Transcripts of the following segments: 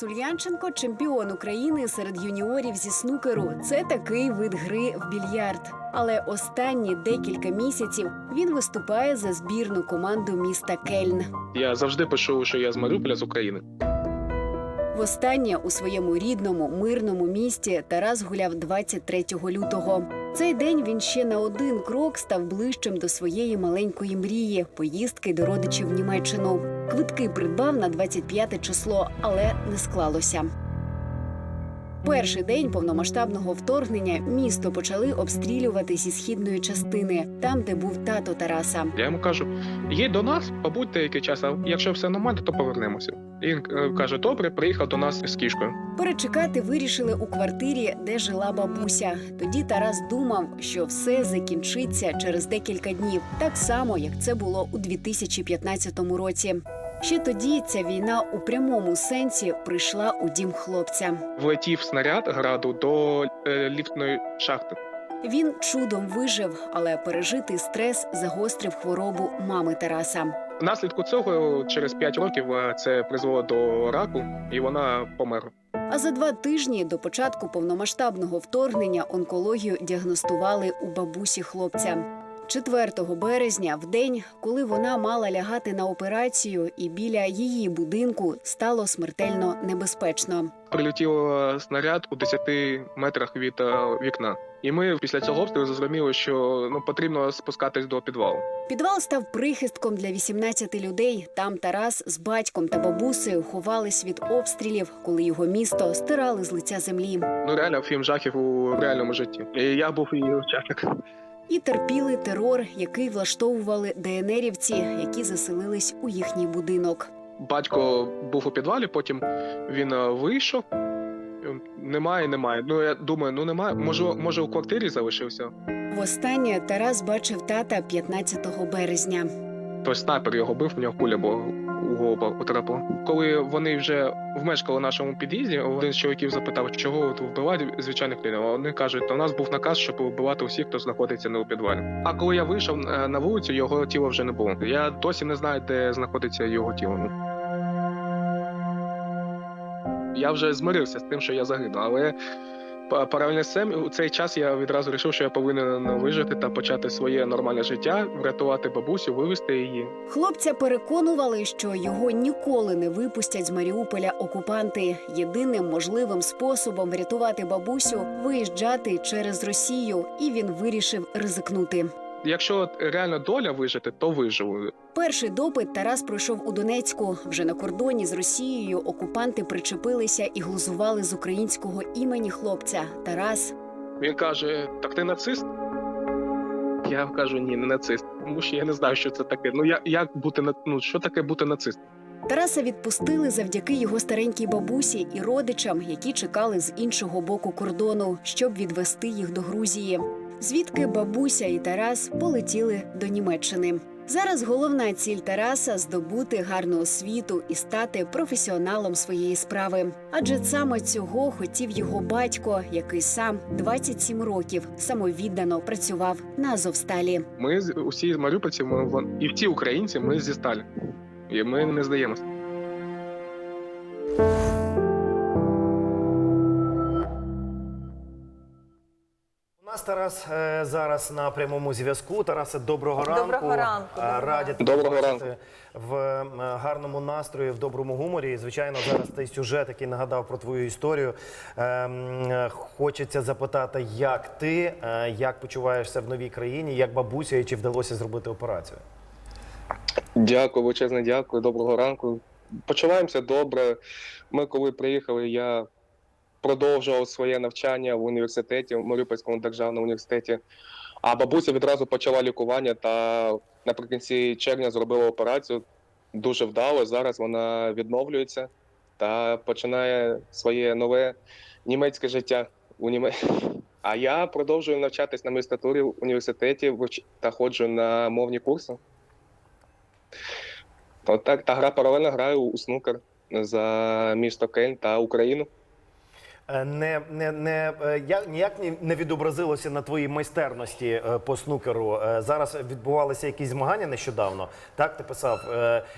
Тарас Ульянченко чемпіон України серед юніорів зі снукеру. Це такий вид гри в більярд. Але останні декілька місяців він виступає за збірну команду міста Кельн. Я завжди пишу, що я з Маріуполя з України. Востаннє у своєму рідному мирному місті Тарас гуляв 23 лютого. Цей день він ще на один крок став ближчим до своєї маленької мрії поїздки до родичів в Німеччину. Квитки придбав на 25 число, але не склалося. Перший день повномасштабного вторгнення місто почали обстрілювати зі східної частини, там, де був тато Тараса. Я йому кажу: їдь до нас, побудь деякий час, а якщо все нормально, то повернемося. І він е, каже: добре, приїхав до нас з кішкою. Перечекати вирішили у квартирі, де жила бабуся. Тоді Тарас думав, що все закінчиться через декілька днів, так само як це було у 2015 році. Ще тоді ця війна у прямому сенсі прийшла у дім хлопця. Влетів снаряд граду до е, ліфтної шахти. Він чудом вижив, але пережитий стрес загострив хворобу мами Тараса. Внаслідку цього через 5 років е, це призвело до раку, і вона померла. А за два тижні до початку повномасштабного вторгнення онкологію діагностували у бабусі хлопця. 4 березня, в день, коли вона мала лягати на операцію, і біля її будинку стало смертельно небезпечно. Прилетів е, снаряд у 10 метрах від е, вікна. І ми після цього обстрілу зрозуміли, що ну потрібно спускатись до підвалу. Підвал став прихистком для 18 людей. Там Тарас з батьком та бабусею ховались від обстрілів, коли його місто стирали з лиця землі. Ну реально фільм жахів у реальному житті. І я був її учасник. І терпіли терор, який влаштовували ДНРівці, які заселились у їхній будинок. Батько був у підвалі, потім він е, вийшов. Е, Немає, немає. Ну я думаю, ну немає. Може, може у квартирі залишився. Востаннє Тарас бачив тата 15 березня. Той снайпер його бив, в нього куля була у голову потрапила. Коли вони вже вмешкали в нашому під'їзді, один з чоловіків запитав, чого от вбивають звичайних людей. Вони кажуть, то у нас був наказ, щоб вбивати усіх, хто знаходиться не у підвалі. А коли я вийшов е, на вулицю, його тіла вже не було. Я досі не знаю, де знаходиться його тіло. Я вже змирився з тим, що я загину, але паралельно з цим у цей час я відразу вирішив, що я повинен вижити та почати своє нормальне життя, врятувати бабусю, вивезти її. Хлопця переконували, що його ніколи не випустять з Маріуполя окупанти. Єдиним можливим способом врятувати бабусю виїжджати через Росію, і він вирішив ризикнути. Якщо реально доля вижити, то виживу. Перший допит Тарас пройшов у Донецьку. Вже на кордоні з Росією окупанти причепилися і глузували з українського імені хлопця. Тарас Він каже: Так ти нацист? Я кажу, ні, не нацист. Тому що я не знаю, що це таке. Ну я як бути на ну що таке бути нацистом? Тараса відпустили завдяки його старенькій бабусі і родичам, які чекали з іншого боку кордону, щоб відвести їх до Грузії. Звідки бабуся і Тарас полетіли до Німеччини. Зараз головна ціль Тараса здобути гарну освіту і стати професіоналом своєї справи. Адже саме цього хотів його батько, який сам 27 років самовіддано працював на Азовсталі. Ми з- усі маріупольці, ми і всі українці, ми зі сталі. І ми не здаємося. Тарас е, зараз на прямому зв'язку. Тарасе, доброго ранку. Доброго ранку, Е, Раді тебе Доброго бачити ранку. в е, гарному настрої, в доброму гуморі. І, звичайно, зараз той сюжет, який нагадав про твою історію. Е, м, е, Хочеться запитати, як ти, е, як почуваєшся в новій країні, як бабуся, і чи вдалося зробити операцію? Дякую, величезне дякую, доброго ранку. Почуваємося добре. Ми, коли приїхали, я продовжував своє навчання в університеті, в Маріупольському державному університеті. А бабуся відразу почала лікування та наприкінці червня зробила операцію. Дуже вдало. Зараз вона відновлюється та починає своє нове німецьке життя у Німе... А я продовжую навчатись на магістратурі в університеті та ходжу на мовні курси. Отак, та гра паралельно граю у снукер за місто Кельн та Україну. Е, Не, не, не, е, я- ніяк не відобразилося на твоїй майстерності е, по снукеру. Зараз відбувалися якісь змагання нещодавно. Так ти писав.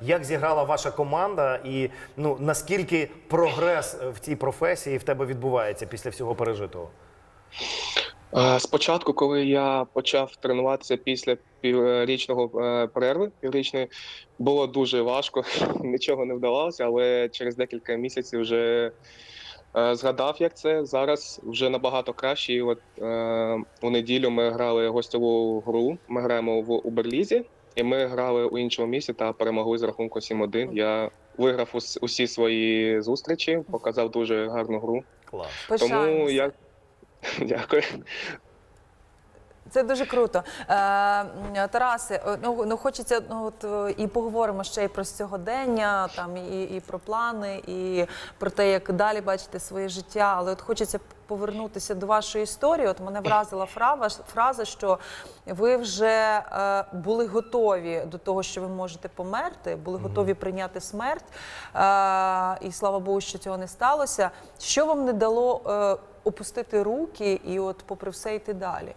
Як зіграла ваша команда, і ну наскільки прогрес в цій професії в тебе відбувається після всього пережитого? Спочатку, коли я почав тренуватися після піврічного перерви, піврічної, було дуже важко, нічого не вдавалося, але через декілька місяців вже згадав, як це. Зараз вже набагато краще. І от е, у неділю ми грали гостьову гру. Ми граємо в Уберлізі, і ми грали у іншому місці та перемогли з рахунку 7-1. Я виграв ус- усі свої зустрічі, показав дуже гарну гру. Клас. Тому я дякую. Це дуже круто. Е, Тарасе, ну, ну хочеться ну, от, е, і поговоримо ще й про сьогодення, там і, і про плани, і про те, як далі бачите своє життя. Але от хочеться повернутися до вашої історії. От мене вразила фраза, фраза що ви вже е, були готові до того, що ви можете померти, були готові прийняти смерть. Е, і слава Богу, що цього не сталося. Що вам не дало е, опустити руки і, от, попри все, йти далі?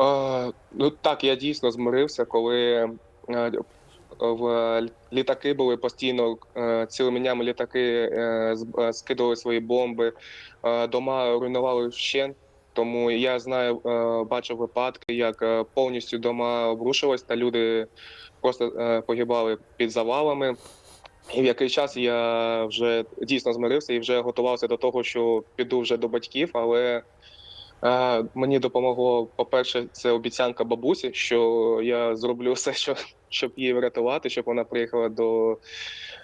Е, ну так, я дійсно змирився, коли е, в літаки були постійно е, цілими днями літаки е, е, скидували свої бомби, е, дома руйнували вщент. Тому я знаю, е, бачив випадки, як е, повністю дома обрушились, та люди просто е, погибали під завалами. І в який час я вже дійсно змирився і вже готувався до того, що піду вже до батьків, але Мені допомогло, по-перше, це обіцянка бабусі, що я зроблю все, що, щоб її врятувати, щоб вона приїхала до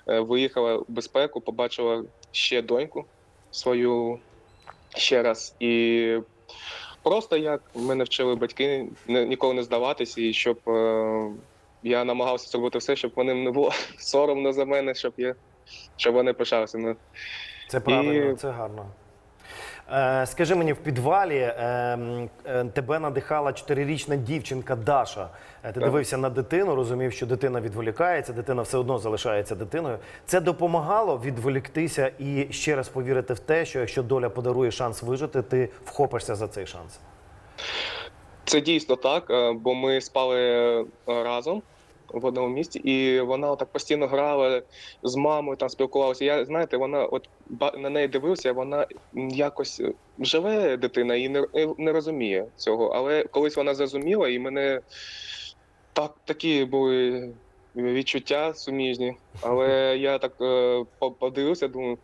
е, виїхала в безпеку, побачила ще доньку свою ще раз. І просто як мене вчили батьки ніколи не здаватись, і щоб е, я намагався зробити все, щоб вони не було соромно за мене, щоб я щоб вони пишалися. Ну, Це правильно, І- це гарно. Е, скажи мені, в підвалі е, е, тебе надихала чотирирічна дівчинка Даша. Ти Так. дивився на дитину, розумів, що дитина відволікається, дитина все одно залишається дитиною. Це допомагало відволіктися і ще раз повірити в те, що якщо доля подарує шанс вижити, ти вхопишся за цей шанс. Це дійсно так, бо ми спали разом в одному місці, і вона так постійно грала з мамою, там спілкувалася. Я знаєте, вона от на неї дивився, вона якось живе дитина і не, не розуміє цього. Але колись вона зрозуміла, і мене так такі були відчуття суміжні. Але я так е, подивився, думаю.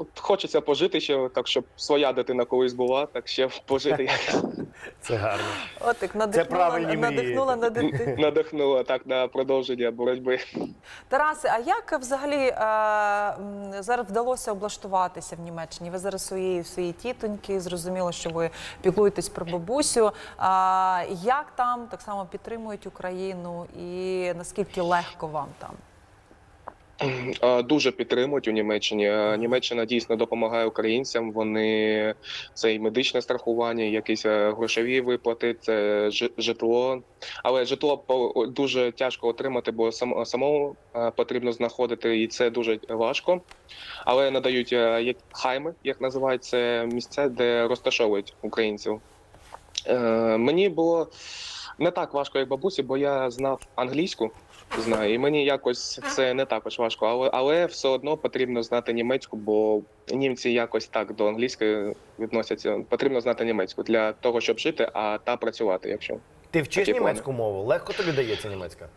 От хочеться пожити ще так, щоб своя дитина колись була, так ще пожити. Це гарно. От так надихнула, мрії. надихнула на дитину. надихнуло так на продовження боротьби. Тарасе, а як взагалі е, зараз вдалося облаштуватися в Німеччині? Ви зараз своєї своїй тітоньки, зрозуміло, що ви піклуєтесь про бабусю. А, як там так само підтримують Україну і наскільки легко вам там? Дуже підтримують у Німеччині. Німеччина дійсно допомагає українцям. Вони це і медичне страхування, і якісь е, грошові виплати, це житло. Але житло дуже тяжко отримати, бо самому е, потрібно знаходити, і це дуже важко. Але надають е, як хайми, як називають це місця, де розташовують українців. Мені було не так важко, як бабусі, бо я знав англійську. Знаю, і мені якось це не також важко, але але все одно потрібно знати німецьку, бо німці якось так до англійської відносяться. Потрібно знати німецьку для того, щоб жити, а та працювати, якщо Ти вчиш Такі плани. німецьку мову? Легко тобі дається німецька?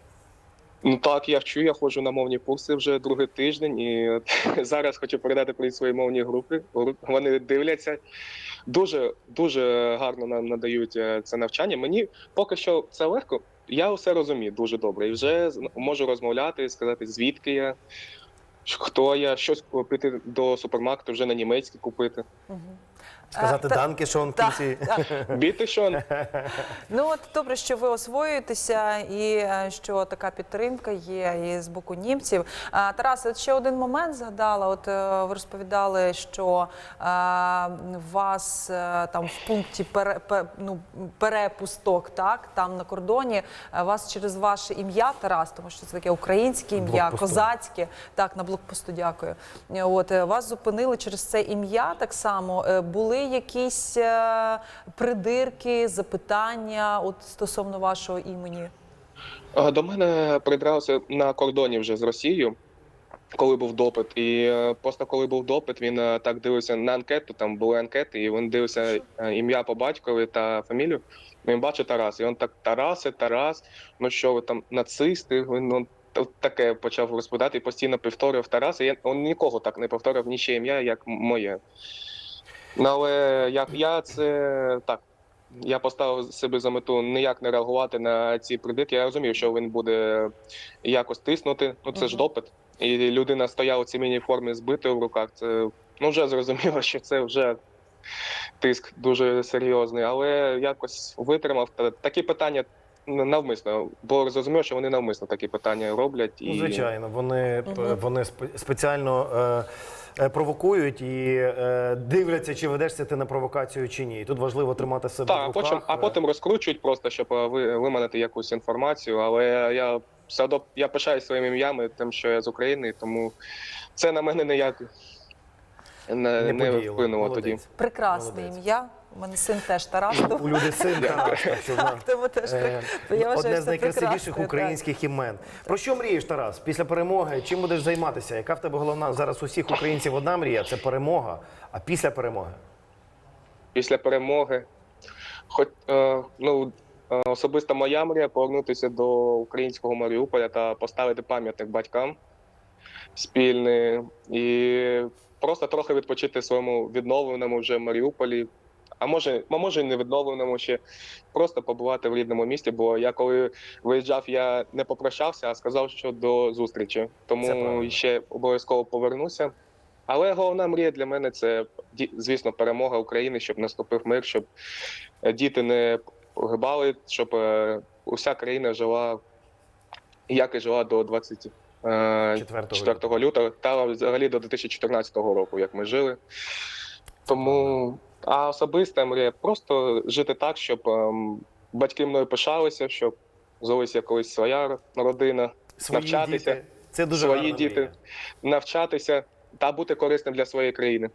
ну так я вчу. Я ходжу на мовні курси вже другий тиждень, і от, зараз хочу передати привіт свої мовні групи. Вони дивляться. Дуже дуже гарно нам надають е, це навчання. Мені поки що це легко. Я все розумію дуже добре. І вже можу розмовляти, сказати, звідки я, хто я, щось купити до супермаркету, вже на німецький купити. Мгм. Сказати та- данки, що он в Так, кінці. так. Біти що? Ну от добре, що ви освоюєтеся, і е, що така підтримка є і з боку німців. А, Тарас, от ще один момент згадала. От е, ви розповідали, що е, вас там в пункті пере, пе- ну, перепусток, так там на кордоні, вас через ваше ім'я Тарас, тому що це таке українське ім'я, козацьке. Так, на блокпосту, дякую. От вас зупинили через це ім'я. Так само були якісь е, придирки, запитання от стосовно вашого імені. До мене придрався на кордоні вже з Росією, коли був допит. І е, просто коли був допит, він е, так дивився на анкету, там були анкети, і він дивився е, ім'я по батькові та фамілію. Він бачить Тарас, і він так Тарасе, Тарас, ну що ви там нацисти? Він ну, таке почав розповідати і постійно повторював Тарас. І я він нікого так не повторив ніще ім'я, як моє. Ну, але як я це так. Я поставив собі за мету ніяк не реагувати на ці придирки. Я розумів, що він буде якось тиснути. Ну це ж допит. І людина стояла в цивільній формі збитою в руках. Це ну вже зрозуміло, що це вже тиск дуже серйозний. Але якось витримав. Та- Такі питання навмисно, бо зрозумів, що вони навмисно такі питання роблять. І Ну, звичайно, вони, п- Мгм. вони спеціально е, провокують і е, дивляться, чи ведешся ти на провокацію чи ні. І тут важливо тримати себе Так, в руках. потім, а е. потім розкручують просто, щоб е, ви виманити якусь інформацію. Але я все одно я пишаюсь своїм ім'ям, тим, що я з України, тому це на мене ніяк не, не, не, подіяло. вплинуло Молодець. тоді. Прекрасне Молодець. ім'я. У мене син теж Тарас. тому- У люди син Тарас, так що вона- Тому теж Е, прик- я вважаю, Одне що з це найкрасивіших так. українських імен. Про що мрієш, Тарас? Після перемоги? Чим будеш займатися? Яка в тебе головна зараз усіх українців одна мрія? Це перемога. А після перемоги? Після перемоги, хоч е, ну е, особисто моя мрія повернутися до українського Маріуполя та поставити пам'ятник батькам спільний і просто трохи відпочити в своєму відновленому вже Маріуполі. А може, а може, і не відновленому ще просто побувати в рідному місті. Бо я коли виїжджав, я не попрощався, а сказав, що до зустрічі. Тому ще обов'язково повернуся. Але головна мрія для мене це звісно перемога України, щоб наступив мир, щоб е, діти не погибали, щоб е, уся країна жила як і жила до 24 лютого та взагалі до 2014 року, як ми жили. Тому а особиста мрія просто жити так, щоб ем, батьки мною пишалися, щоб залишилася колись своя родина, Свої Навчатися. діти. Це дуже свої діти, мрія. навчатися та бути корисним для своєї країни.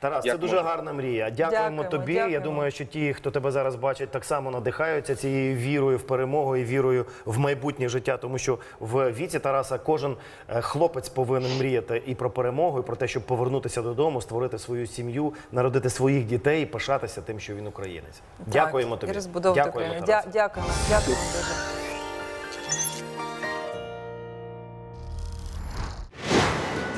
Тарас, це дуже можна. гарна мрія. Дякуємо, Дякуємо, тобі. Я думаю, що ті, хто тебе зараз бачить, так само надихаються цією вірою в перемогу і вірою в майбутнє життя. Тому що в віці Тараса кожен е, хлопець повинен мріяти і про перемогу, і про те, щоб повернутися додому, створити свою сім'ю, народити своїх дітей і пишатися тим, що він українець. Дякуємо тобі. І розбудовувати Дякуємо, Дя- Дякуємо, дякуємо дуже.